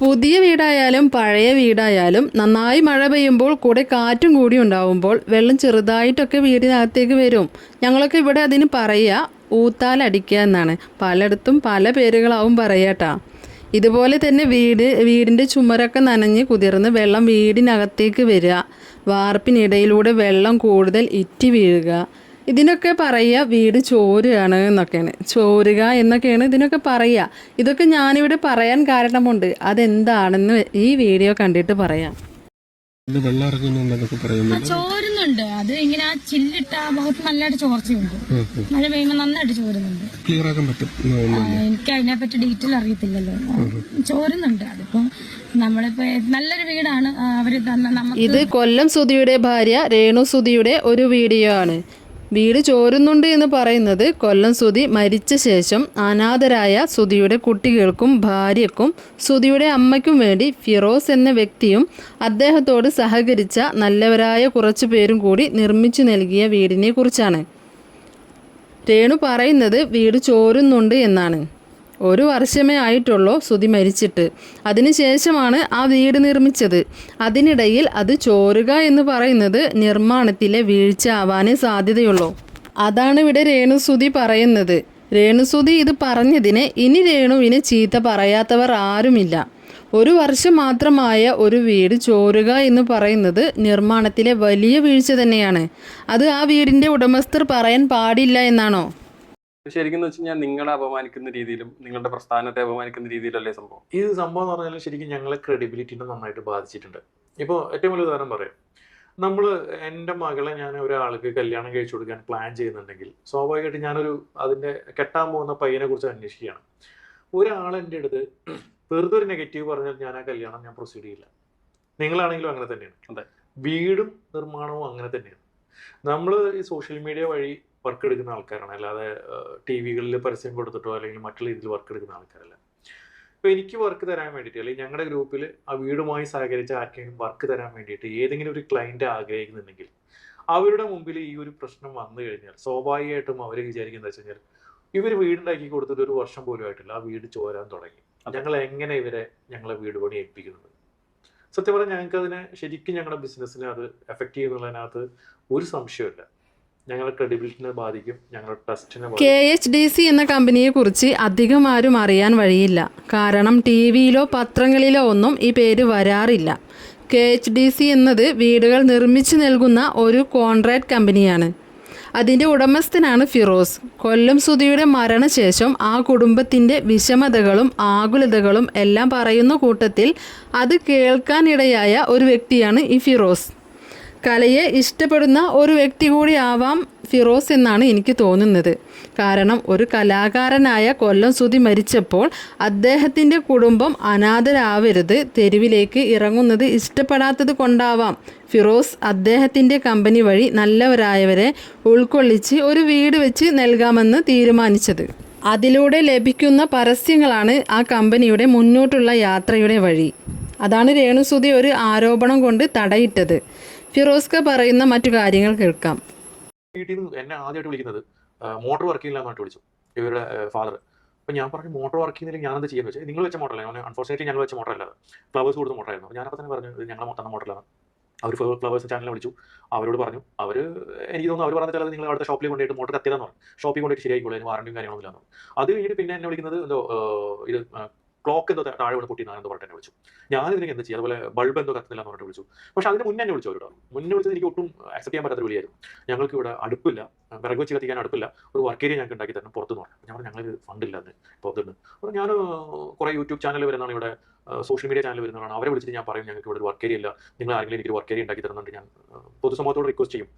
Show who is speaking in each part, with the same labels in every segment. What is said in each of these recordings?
Speaker 1: പുതിയ വീടായാലും പഴയ വീടായാലും നന്നായി മഴ പെയ്യുമ്പോൾ കൂടെ കാറ്റും കൂടി ഉണ്ടാവുമ്പോൾ വെള്ളം ചെറുതായിട്ടൊക്കെ വീടിനകത്തേക്ക് വരും. ഞങ്ങളൊക്കെ ഇവിടെ അതിന് പറയുക ഊത്താലടിക്കുക എന്നാണ്. പലയിടത്തും പല പേരുകളാവും പറയാട്ടാ ഇതുപോലെ തന്നെ വീട് വീടിന്റെ ചുമരൊക്കെ നനഞ്ഞ് കുതിർന്ന് വെള്ളം വീടിനകത്തേക്ക് വരിക. വാർപ്പിനിടയിലൂടെ വെള്ളം കൂടുതൽ ഇറ്റി വീഴുക. ഇതിനൊക്കെ പറയുക വീട് ചോരുകയാണ് എന്നൊക്കെയാണ്. ചോരുക എന്നൊക്കെയാണ് ഇതിനൊക്കെ പറയുക. ഇതൊക്കെ ഞാനിവിടെ പറയാൻ കാരണമുണ്ട്. അതെന്താണെന്ന് ഈ വീഡിയോ കണ്ടിട്ട് പറയാം.
Speaker 2: ചോരുന്നുണ്ട്. അത് ഇങ്ങനെ ആ ചില്ലിട്ട ആ ഭാഗത്ത് നല്ലതായിട്ട് ചോർച്ചയുണ്ട്. മഴ പെയ്യുമ്പോ നന്നായിട്ട് ചോരുന്നുണ്ട്.
Speaker 3: ക്ലിയർ ആക്കാൻ പറ്റും
Speaker 2: എനിക്ക് എനിക്ക് അതിനെപ്പറ്റി ഡീറ്റെയിൽ അറിയത്തില്ലല്ലോ. ചോരുന്നുണ്ട്. അതിപ്പോ നമ്മളിപ്പോ നല്ലൊരു വീടാണ്. അവർ തന്നെ നമുക്ക്
Speaker 1: ഇത് കൊല്ലം സുധിയുടെ ഭാര്യ രേണു സുധിയുടെ ഒരു വീഡിയോ ആണ്. വീട് ചോരുന്നുണ്ട് എന്ന് പറയുന്നത് കൊല്ലം സുധി മരിച്ച ശേഷം അനാഥരായ സുധിയുടെ കുട്ടികൾക്കും ഭാര്യക്കും സുധിയുടെ അമ്മയ്ക്കും വേണ്ടി ഫിറോസ് എന്ന വ്യക്തിയും അദ്ദേഹത്തോട് സഹകരിച്ച നല്ലവരായ കുറച്ചു പേരും കൂടി നിർമ്മിച്ചു നൽകിയ വീടിനെ കുറിച്ചാണ്. രേണു പറയുന്നത് വീട് ചോരുന്നുണ്ട് എന്നാണ്. ഒരു വർഷമേ ആയിട്ടുള്ളൂ സുതി മരിച്ചിട്ട്. അതിനുശേഷമാണ് ആ വീട് നിർമ്മിച്ചത്. അതിനിടയിൽ അത് ചോരുക എന്ന് പറയുന്നത് നിർമ്മാണത്തിലെ വീഴ്ച ആവാനേ സാധ്യതയുള്ളൂ. അതാണ് ഇവിടെ രേണുസുതി പറയുന്നത്. രേണുസുതി ഇത് പറഞ്ഞതിന് ഇനി രേണുവിന് ചീത്ത പറയാത്തവർ ആരുമില്ല. ഒരു വർഷം മാത്രമായ ഒരു വീട് ചോരുക എന്ന് പറയുന്നത് നിർമ്മാണത്തിലെ വലിയ വീഴ്ച തന്നെയാണ്. അത് ആ വീടിന്റെ ഉടമസ്ഥർ പറയാൻ പാടില്ല എന്നാണോ?
Speaker 4: ശരിക്കും വെച്ച് വെച്ചാൽ നിങ്ങളെ അപമാനിക്കുന്ന രീതിയിലും നിങ്ങളുടെ പ്രസ്ഥാനത്തെ അപമാനിക്കുന്ന രീതിയിലല്ലേ സംഭവം?
Speaker 5: ഈ സംഭവം എന്ന് പറഞ്ഞാൽ ശരിക്കും ഞങ്ങളെ ക്രെഡിബിലിറ്റിനെ നന്നായിട്ട് ബാധിച്ചിട്ടുണ്ട്. ഇപ്പോൾ ഏറ്റവും വലിയ ഉദാഹരണം പറയാം. നമ്മൾ എന്റെ മകളെ ഞാൻ ഒരാൾക്ക് കല്യാണം കഴിച്ചു കൊടുക്കാൻ പ്ലാൻ ചെയ്യുന്നുണ്ടെങ്കിൽ സ്വാഭാവികമായിട്ട് ഞാനൊരു അതിന്റെ കെട്ടാൻ പോകുന്ന പയ്യനെ കുറിച്ച് അന്വേഷിക്കുകയാണ്. ഒരാൾ എന്റെ അടുത്ത് വെറുതെ ഒരു നെഗറ്റീവ് പറഞ്ഞാൽ ഞാൻ ആ കല്യാണം ഞാൻ പ്രൊസീഡ് ചെയ്യില്ല. നിങ്ങളാണെങ്കിലും അങ്ങനെ തന്നെയാണ്.
Speaker 4: അതെ.
Speaker 5: വീടും നിർമ്മാണവും അങ്ങനെ തന്നെയാണ്. നമ്മൾ ഈ സോഷ്യൽ മീഡിയ വഴി വർക്ക് എടുക്കുന്ന ആൾക്കാരാണ്. അല്ലാതെ ടി വികളിൽ പരസ്യം കൊടുത്തിട്ടോ അല്ലെങ്കിൽ മറ്റുള്ള രീതിയിൽ വർക്ക് എടുക്കുന്ന ആൾക്കാരല്ല. ഇപ്പോൾ എനിക്ക് വർക്ക് തരാൻ വേണ്ടിയിട്ട് അല്ലെങ്കിൽ ഞങ്ങളുടെ ഗ്രൂപ്പിൽ ആ വീടുമായി സഹകരിച്ച ആർക്കെങ്കിലും വർക്ക് തരാൻ വേണ്ടിയിട്ട് ഏതെങ്കിലും ഒരു ക്ലയന്റ് ആഗ്രഹിക്കുന്നുണ്ടെങ്കിൽ അവരുടെ മുമ്പിൽ ഈ ഒരു പ്രശ്നം വന്നു കഴിഞ്ഞാൽ സ്വാഭാവികമായിട്ടും അവർ വിചാരിക്കുന്നത് വെച്ച് കഴിഞ്ഞാൽ ഇവർ വീടുണ്ടാക്കി കൊടുത്തിട്ട് ഒരു വർഷം പോലും ആയിട്ടില്ല. ആ വീട് ചോരാൻ തുടങ്ങി. ഞങ്ങൾ എങ്ങനെ ഇവരെ ഞങ്ങളെ വീട് പണി ഏൽപ്പിക്കുന്നത്? സത്യം പറഞ്ഞാൽ ഞങ്ങൾക്ക് അതിനെ ശരിക്കും ഞങ്ങളുടെ ബിസിനസ്സിനെ അത് എഫക്റ്റ് ചെയ്യുന്നുള്ളതിനകത്ത് ഒരു സംശയമില്ല ഞങ്ങളുടെ ക്രെഡിബിലിറ്റിനെ ബാധിക്കും. ഞങ്ങളുടെ ട്രസ്റ്റിനെ
Speaker 1: കെ എച്ച് ഡി സി എന്ന കമ്പനിയെക്കുറിച്ച് അധികം ആരും അറിയാൻ വഴിയില്ല. കാരണം ടി വിയിലോ പത്രങ്ങളിലോ ഒന്നും ഈ പേര് വരാറില്ല. കെ എച്ച് ഡി സി എന്നത് വീടുകൾ നിർമ്മിച്ചു നൽകുന്ന ഒരു കോൺട്രാക്ട് കമ്പനിയാണ്. അതിന്റെ ഉടമസ്ഥനാണ് ഫിറോസ്. കൊല്ലം സുധിയുടെ മരണശേഷം ആ കുടുംബത്തിന്റെ വിഷമതകളും ആകുലതകളും എല്ലാം പറയുന്ന കൂട്ടത്തിൽ അത് കേൾക്കാനിടയായ ഒരു വ്യക്തിയാണ് ഈ ഫിറോസ്. കലയെ ഇഷ്ടപ്പെടുന്ന ഒരു വ്യക്തി കൂടി ആവാം ഫിറോസ് എന്നാണ് എനിക്ക് തോന്നുന്നത്. കാരണം ഒരു കലാകാരനായ കൊല്ലം സുതി മരിച്ചപ്പോൾ അദ്ദേഹത്തിന്റെ കുടുംബം അനാഥരാവരുത് തെരുവിലേക്ക് ഇറങ്ങുന്നത് ഇഷ്ടപ്പെടാത്തത് കൊണ്ടാവാം. ഫിറോസ് അദ്ദേഹത്തിന്റെ കമ്പനി വഴി നല്ലവരായവരെ ഉൾക്കൊള്ളിച്ച് ഒരു വീട് വെച്ച് നൽകാമെന്ന് തീരുമാനിച്ചത്. അതിലൂടെ ലഭിക്കുന്ന പരസ്യങ്ങളാണ് ആ കമ്പനിയുടെ മുന്നോട്ടുള്ള യാത്രയുടെ വഴി. അതാണ് രേണുസുതി ഒരു ആരോപണം കൊണ്ട് തടയിട്ടത്. ഫിറോസ്ക പറയുന്ന മറ്റു കാര്യങ്ങൾ കേൾക്കാം.
Speaker 5: എന്നെ ആദ്യമായിട്ട് വിളിക്കുന്നത് മോട്ടോർ വർക്ക് ചെയ്യില്ല എന്നായിട്ട് വിളിച്ചു ഇവരുടെ ഫാദർ അപ്പോൾ ഞാൻ പറഞ്ഞു മോട്ടോർ വർക്ക് ചെയ്യുന്നില്ല ഞാൻ എന്ത് ചെയ്യുന്നത് വെച്ചാൽ നിങ്ങൾ വെച്ച മോട്ടറല്ല? ഞാൻ അൺഫോർച്ചുനേറ്റ്ലി ഞങ്ങൾ വെച്ച മോട്ടർ അല്ലാതെ ഫ്ലവേഴ്സ് കൊടുത്ത മോട്ടറായിരുന്നു. അപ്പോൾ ഞാനപ്പോൾ തന്നെ പറഞ്ഞു ഞങ്ങൾ തന്ന മോട്ടറിലാണ്. അവർ ഫ്ലവേഴ്സ് ചാനലിൽ വിളിച്ചു. അവരോട് പറഞ്ഞു അവർ എനിക്ക് തോന്നുന്നു അവർ പറഞ്ഞ ചിലത് നിങ്ങൾ അവിടുത്തെ ഷോപ്പിൽ കൊണ്ടുപോയിട്ട് മോട്ടർ കത്തിയതെന്ന് പറഞ്ഞു. ഷോപ്പിൽ കൊണ്ടുപോയിട്ട് ശരിയായിക്കോളൂ അതിന് വാറണ്ടിയും കാര്യങ്ങളൊന്നും ഇല്ലാന്ന് അത് കഴിഞ്ഞിട്ട് പിന്നെ എന്നെ വിളിക്കുന്നത് എന്തോ ഇത് ക്ലോക്ക് എന്തോ താഴെ വീണ് പൊട്ടി എന്ന് പറഞ്ഞിട്ട് വിളിച്ചു. ഞാൻ ഇതിനൊക്കെ എന്ത് ചെയ്യാം? അതുപോലെ ബൾബ് എന്തോ കത്തുന്നില്ല എന്ന് പറഞ്ഞിട്ട് വിളിച്ചു. പക്ഷെ അതിന് മുന്നേ എന്നെ വിളിച്ചു അവരോട് മുന്നേ വിളിച്ചത് എനിക്ക് ഒട്ടും അക്സെപ്റ്റ് ചെയ്യാൻ പറ്റാത്ത വിളിയായിരുന്നു. ഞങ്ങൾക്ക് ഇവിടെ അടുപ്പില്ല. വിറക് വെച്ച് കത്തിക്കാൻ അടുപ്പില്ല. ഒരു വർക്ക് ഏരിയ ഞങ്ങൾക്ക് ഉണ്ടാക്കി തരണം പുറത്തുനിന്ന് പറഞ്ഞു. ഞങ്ങൾ ഞങ്ങൾ ഫണ്ടില്ല എന്ന് പുറത്തുനിന്ന് അപ്പോൾ ഞാൻ കുറേ യൂട്യൂബ് ചാനൽ വരുന്നതാണ് ഇവിടെ. സോഷ്യൽ മീഡിയ ചാനൽ വരുന്നതാണ്. അവരെ വിളിച്ചിട്ട് ഞാൻ പറയും ഞങ്ങൾക്ക് ഇവിടെ ഒരു വർക്ക് ഏരിയ ഇല്ല. നിങ്ങൾ ആരെങ്കിലും എനിക്ക് വർക്ക് ഏരിയ ഉണ്ടാക്കി തരുന്നുണ്ട് ഞാൻ പൊതുസമൂഹത്തോട് റിക്വസ്റ്റ് ചെയ്യും.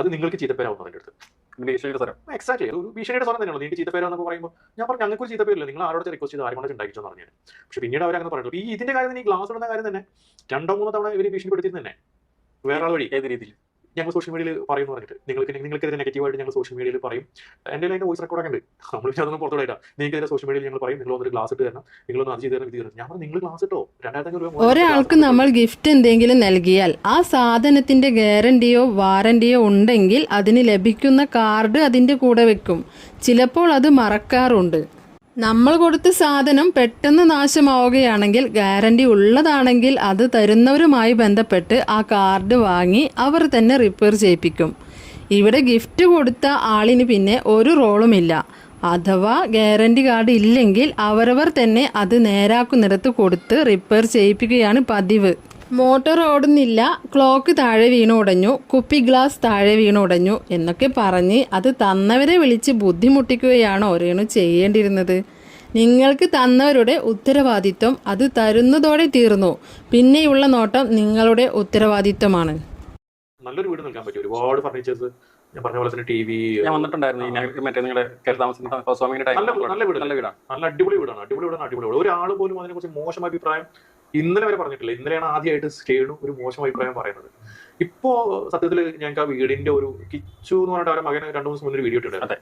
Speaker 5: അത് നിങ്ങൾക്ക് ചീത്തപ്പേരാവും അതിന്റെ അടുത്ത്.
Speaker 4: ഭീഷണിയുടെ തരം
Speaker 5: എക്സാക്ട് ഒരു ഭീഷണിയുടെ സ്വരം തന്നെയാണ്. നിങ്ങൾക്ക് ചീത്തപ്പേരെന്നൊക്കെ പറയുമ്പോൾ ഞാൻ പറഞ്ഞു ഞങ്ങൾക്ക് ഒരു ചീത്തപ്പേരില്ല നിങ്ങൾ ആരോട് റിക്വസ്റ്റ് ചെയ്ത് ആരും കൊണ്ട് എന്ന് പറഞ്ഞു പക്ഷെ പിന്നീട് അവർ അങ്ങനെ പറഞ്ഞു ഈ ഇതിന്റെ കാര്യം ഈ ഗ്ലാസ് ഉണ്ടെന്ന കാര്യം തന്നെ രണ്ടോ മൂന്നോ തവണ ഇവർ ഭീഷണിപ്പെടുത്തിയിരുന്നു തന്നെ വേറെ വഴി.
Speaker 4: ഏത് രീതിയിൽ?
Speaker 5: ഞങ്ങൾ സോഷ്യൽ മീഡിയയിൽ പറയുന്നു പറഞ്ഞിട്ട്. നിങ്ങൾക്ക് നിങ്ങൾക്കെതിരെ നെഗറ്റീവായിട്ട് ഞങ്ങൾ സോഷ്യൽ മീഡിയയിൽ പറയും. എന്റെ അതിന്റെ വോയിസ് റെക്കോർഡൊക്കെ ഉണ്ട് നമ്മൾ അതൊന്നും പുറത്തോടാ നിങ്ങൾക്കെതിരെ സോഷ്യൽ മീഡിയയിൽ ഞങ്ങൾ പറയും. നിങ്ങൾ വന്നൊരു ക്ലാസ് ഇട്ട് തരണം. നിങ്ങളൊന്ന് അത് ചെയ്ത് തരണം ഇത് തരണം. ഞാൻ പറഞ്ഞു നിങ്ങൾ ക്ലാസ് ഇട്ടോ? രണ്ടായിരത്തി രൂപ
Speaker 1: ഒരാൾക്ക് നമ്മൾ ഗിഫ്റ്റ് എന്തെങ്കിലും നൽകിയാൽ ആ സാധനത്തിന്റെ ഗ്യാരണ്ടിയോ വാറണ്ടിയോ ഉണ്ടെങ്കിൽ അതിന് ലഭിക്കുന്ന കാർഡ് അതിന്റെ കൂടെ വെക്കും. ചിലപ്പോൾ അത് മറക്കാറുണ്ട്. നമ്മൾ കൊടുത്ത സാധനം പെട്ടെന്ന് നാശമാവുകയാണെങ്കിൽ ഗ്യാരണ്ടി ഉള്ളതാണെങ്കിൽ അത് തരുന്നവരുമായി ബന്ധപ്പെട്ട് ആ കാർഡ് വാങ്ങി അവർ തന്നെ റിപ്പയർ ചെയ്യിപ്പിക്കും. ഇവിടെ ഗിഫ്റ്റ് കൊടുത്ത ആളിന് പിന്നെ ഒരു റോളുമില്ല അഥവാ ഗ്യാരണ്ടി കാർഡ് ഇല്ലെങ്കിൽ അവരവർ തന്നെ അത് നേരാക്കുന്നിടത്ത് കൊടുത്ത് റിപ്പയർ ചെയ്യിപ്പിക്കുകയാണ് പതിവ്. മോട്ടോർ ഓടുന്നില്ല ക്ലോക്ക് താഴെ വീണ് ഉടഞ്ഞു കുപ്പി ഗ്ലാസ് താഴെ വീണ് ഉടഞ്ഞു എന്നൊക്കെ പറഞ്ഞ് അത് തന്നവരെ വിളിച്ച് ബുദ്ധിമുട്ടിക്കുകയാണ് രേണു ചെയ്യേണ്ടിയിരുന്നത്. നിങ്ങൾക്ക് തന്നവരുടെ ഉത്തരവാദിത്വം അത് തരുന്നതോടെ തീർന്നു. പിന്നെയുള്ള നോട്ടം നിങ്ങളുടെ ഉത്തരവാദിത്വമാണ്.
Speaker 5: നല്ലൊരു വീട് നൽകാൻ പറ്റും ഒരുപാട് ഫർണിച്ചേഴ്സ് ഞാൻ പറഞ്ഞ പോലെ തന്നെ ടി വി
Speaker 4: ഞാൻ വന്നിട്ടുണ്ടായിരുന്നു മറ്റേ നിങ്ങളുടെ കയറി താമസിക്കുന്ന ഹൗസ്
Speaker 5: നല്ല വീട്, നല്ല വീട്.
Speaker 4: നല്ല വീടാണ്.
Speaker 5: നല്ല അടിപൊളി വീടാണ് അടിപൊളി വീടാണ് അടിപൊളി വീട്. ഒരാൾ പോലും അതിനെക്കുറിച്ച് മോശം അഭിപ്രായം ഇന്നലെ വരെ പറഞ്ഞിട്ടില്ല. ഇന്നലെയാണ് ആദ്യമായിട്ട് സ്റ്റേണു ഒരു മോശം അഭിപ്രായം പറയുന്നത്. ഇപ്പോ സത്യത്തിൽ ഞങ്ങൾക്ക് ആ വീടിന്റെ ഒരു കിച്ചു എന്ന് പറഞ്ഞിട്ട് അവരുടെ മകൻ രണ്ടു മൂന്ന് മുന്നേ വീഡിയോ ഇട്ടിട്ടുണ്ട്.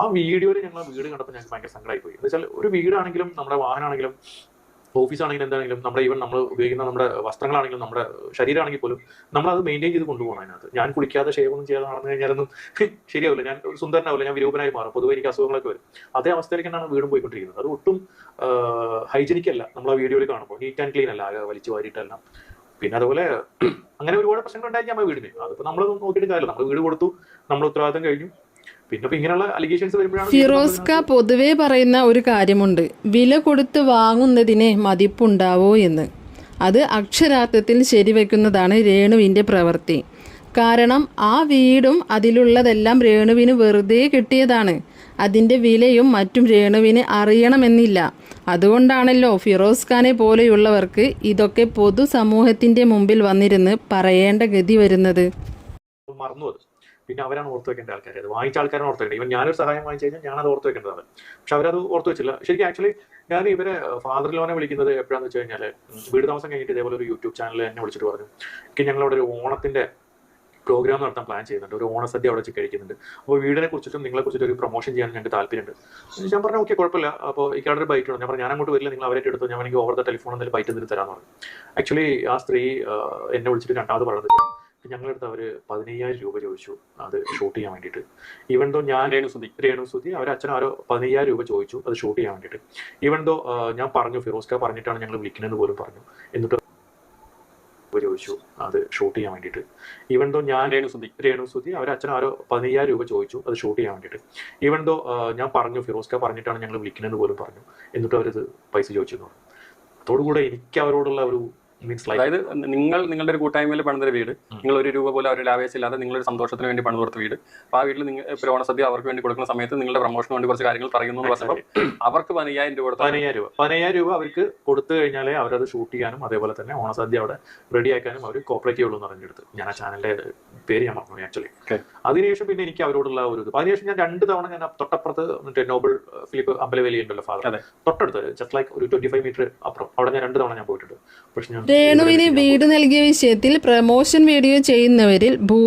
Speaker 5: ആ വീഡിയോയിൽ ഞങ്ങൾ വീട് കണ്ടപ്പോൾ ഞങ്ങൾക്ക് ഭയങ്കര സങ്കടമായി പോയി എന്ന് വെച്ചാൽ ഒരു വീടാണെങ്കിലും നമ്മുടെ വാഹനമാണെങ്കിലും ഓഫീസാണെങ്കിലും എന്താണെങ്കിലും നമ്മുടെ ഈവൻ നമ്മൾ ഉപയോഗിക്കുന്ന നമ്മുടെ വസ്ത്രങ്ങളാണെങ്കിലും നമ്മുടെ ശരീരമാണെങ്കിൽ പോലും നമ്മൾ അത് മെയിന്റെയിൻ ചെയ്ത് കൊണ്ടുപോകണം അതിനകത്ത്. ഞാൻ കുളിക്കാതെ ഷേവൊന്നും ചെയ്യാതെ നടന്നു കഴിഞ്ഞാലൊന്നും ശരിയാവില്ല. ഞാൻ സുന്ദരനാവില്ല. ഞാൻ വിരൂപനായി മാറും. പൊതുവെ എനിക്ക് അസുഖങ്ങളൊക്കെ വരും. അതേ അവസ്ഥയിലേക്ക് തന്നെയാണ് വീടും പോയിക്കൊണ്ടിരിക്കുന്നത്. അത് ഒട്ടും ഹൈജനിക് അല്ല നമ്മൾ ആ വീഡിയോയിൽ കാണുമ്പോൾ നീറ്റ് ആൻഡ് ക്ലീൻ അല്ല. ആകെ വലിച്ചു വാരിയിട്ടല്ല. പിന്നെ അതുപോലെ അങ്ങനെ ഒരുപാട് പ്രശ്നങ്ങൾ ഉണ്ടായിരിക്കും നമ്മുടെ വീടിന്. അതിപ്പോ നമ്മൾ നോക്കിയിട്ട് കാര്യമില്ല. നമ്മൾ വീട് കൊടുത്തു. നമ്മൾ ഉത്തരവാദിത്തം കഴിഞ്ഞു. പിന്നെ ഇങ്ങനെയുള്ള അലിഗേഷൻസ് വരുമ്പോഴാണ്
Speaker 1: ഫിറോസ്ക പൊതുവെ പറയുന്ന ഒരു കാര്യമുണ്ട്. വില കൊടുത്ത് വാങ്ങുന്നതിന് മതിപ്പുണ്ടാവോ എന്ന്. അത് അക്ഷരാർത്ഥത്തിൽ ശരിവെക്കുന്നതാണ് രേണുവിന്റെ പ്രവൃത്തി. കാരണം ആ വീടും അതിലുള്ളതെല്ലാം രേണുവിന് വെറുതെ കിട്ടിയതാണ്. അതിന്റെ വിലയും മറ്റും രേണുവിന് അറിയണമെന്നില്ല. അതുകൊണ്ടാണല്ലോ ഫിറോസ് ഖാനെ പോലെയുള്ളവർക്ക് ഇതൊക്കെ പൊതുസമൂഹത്തിന്റെ മുമ്പിൽ വന്നിരുന്ന് പറയേണ്ട ഗതി വരുന്നത്.
Speaker 5: മറന്നു പിന്നെ അവരാണ് ഓർത്ത് വെക്കേണ്ട ആൾക്കാർ അത് വാങ്ങിച്ച ആൾക്കാരാണ് ഓർത്ത് വെക്കേണ്ടത്. ഇവൻ ഞാനൊരു സഹായം വാങ്ങിച്ചു കഴിഞ്ഞാൽ ഞാനത് ഓർത്ത് വെക്കേണ്ടതാണ് പക്ഷെ അവരത് ഓർത്ത് വെച്ചില്ല. ശരിക്കും ആക്ച്വലി ഞാൻ ഇവരെ ഫാദർ ലോനെ വിളിക്കുന്നത് എപ്പോഴാന്ന് വെച്ച് കഴിഞ്ഞാൽ വീട് താമസം കഴിഞ്ഞിട്ട് ഇതേപോലെ ഒരു യൂട്യൂബ് ചാനൽ എന്നെ വിളിച്ചിട്ട് പറഞ്ഞു. എനിക്ക് ഞങ്ങളവിടെ ഒരു ഓണത്തിന്റെ പ്രോഗ്രാം നടത്താൻ പ്ലാൻ ചെയ്യുന്നുണ്ട്. ഒരു ഓണസദ്യ അവിടെ വെച്ച് കഴിക്കുന്നുണ്ട്. അപ്പോൾ വീടിനെ കുറിച്ചിട്ടും നിങ്ങളെ കുറിച്ചിട്ട് ഒരു പ്രൊമോഷൻ ചെയ്യാൻ ഞങ്ങൾക്ക് താല്പര്യമുണ്ട്. ഞാൻ പറഞ്ഞു ഓക്കെ കുഴപ്പമില്ല. അപ്പോൾ ഇക്കാടെ ഒരു ബൈറ്റ് ഉണ്ട് ഞാൻ പറഞ്ഞു ഞാൻ അങ്ങോട്ട് വരില്ല. നിങ്ങൾ അവരെ എടുത്തു. ഞാൻ എനിക്ക് ഓവർ ദ ടെലിഫോൺ എന്തെങ്കിലും ബൈറ്റ് എന്തെങ്കിലും തരാമെന്ന് പറഞ്ഞു. ആക്ച്വലി ആ സ്ത്രീ എന്നെ വിളിച്ചിട്ട് രണ്ടാമത് പറഞ്ഞത് ഞങ്ങളടുത്ത് അവർ പതിനയ്യായിരം രൂപ ചോദിച്ചു അത് ഷൂട്ട് ചെയ്യാൻ വേണ്ടിയിട്ട്. ഈവൻ ദോ ഞാൻ
Speaker 4: രേണു സുധി
Speaker 5: രേണു സുധി അവർ അച്ഛൻ ആരോ പതിനയ്യായിരം രൂപ ചോദിച്ചു അത് ഷൂട്ട് ചെയ്യാൻ വേണ്ടിയിട്ട്. ഈവൻ ദോ ഞാൻ പറഞ്ഞു ഫിറോസ്ക പറഞ്ഞിട്ടാണ് ഞങ്ങൾ വിളിക്കുന്നത് പോലും പറഞ്ഞു. എന്നിട്ട് ചോദിച്ചു അത് ഷൂട്ട് ചെയ്യാൻ വേണ്ടിയിട്ട്. ഈവൻ ദോ ഞാൻ
Speaker 4: രേണു സുധി
Speaker 5: രേണു സുധി അവർ അച്ഛൻ ആരോ പതിനയ്യായിരം രൂപ ചോദിച്ചു അത് ഷൂട്ട് ചെയ്യാൻ വേണ്ടിയിട്ട്. ഈവൻ ദോ ഞാൻ പറഞ്ഞു ഫിറോസ്ക പറഞ്ഞിട്ടാണ് ഞങ്ങൾ വിളിക്കുന്നത് പോലും പറഞ്ഞു. എന്നിട്ട് അവരത് പൈസ ചോദിച്ചു എന്ന് പറഞ്ഞു. അതോടുകൂടെ എനിക്ക് അവരോടുള്ള ഒരു
Speaker 4: അതായത് നിങ്ങൾ നിങ്ങളുടെ ഒരു കൂട്ടായ്മയിൽ പണിതൊരു വീട് നിങ്ങൾ ഒരു രൂപ പോലും അവരുടെ ആവേശമില്ലാതെ നിങ്ങളൊരു സന്തോഷത്തിന് വേണ്ടി പണിത് കൊടുത്ത വീട്. അപ്പൊ ആ വീട്ടിൽ നിങ്ങൾ ഇപ്പോൾ ഓണസദ്യ അവർക്ക് വേണ്ടി കൊടുക്കുന്ന സമയത്ത് നിങ്ങളുടെ പ്രൊമോഷന് വേണ്ടി കുറച്ച് കാര്യങ്ങൾ പറയുന്നു എന്ന് പറഞ്ഞപ്പോൾ അവർക്ക് പതിനയ്യായിരം രൂപ
Speaker 5: പതിനയ്യായിരം രൂപ. പതിനയ്യായിരം രൂപ അവർക്ക് കൊടുത്തു കഴിഞ്ഞാലേ അവരത് ഷൂട്ട് ചെയ്യാനും അതേപോലെ തന്നെ ഓണസദ്യ അവിടെ റെഡി ആക്കാനും അവർ കോപ്പറേറ്റ് ചെയ്യുള്ളൂ എന്ന് പറഞ്ഞെടുത്ത് ഞാൻ ആ ചാനലിന്റെ പേര് ഞാൻ പറഞ്ഞു ആക്ച്വലി അതിനുശേഷം പിന്നെ എനിക്ക് അവരോടുള്ള ഒരു ഇത്. അതിനുശേഷം ഞാൻ രണ്ട് തവണ ഞാൻ തൊട്ടപ്പുറത്ത് മറ്റേ നോബൽ ഫിലിപ്പ് അമ്പലവേലി ഉണ്ടല്ലോ ഫാദർ തൊട്ടടുത്ത് ജസ്റ്റ് ലൈക്ക് ഒരു ട്വന്റി ഫൈവ് മീറ്റർ അപ്പുറം. അവിടെ ഞാൻ രണ്ട് തവണ ഞാൻ പോയിട്ടുണ്ട്. പക്ഷെ ഞാൻ
Speaker 1: രേണുവിന് വീട് നൽകിയ വിഷയത്തിൽ പ്രമോഷൻ വീഡിയോ ചെയ്യുന്നവരിൽ ഭൂ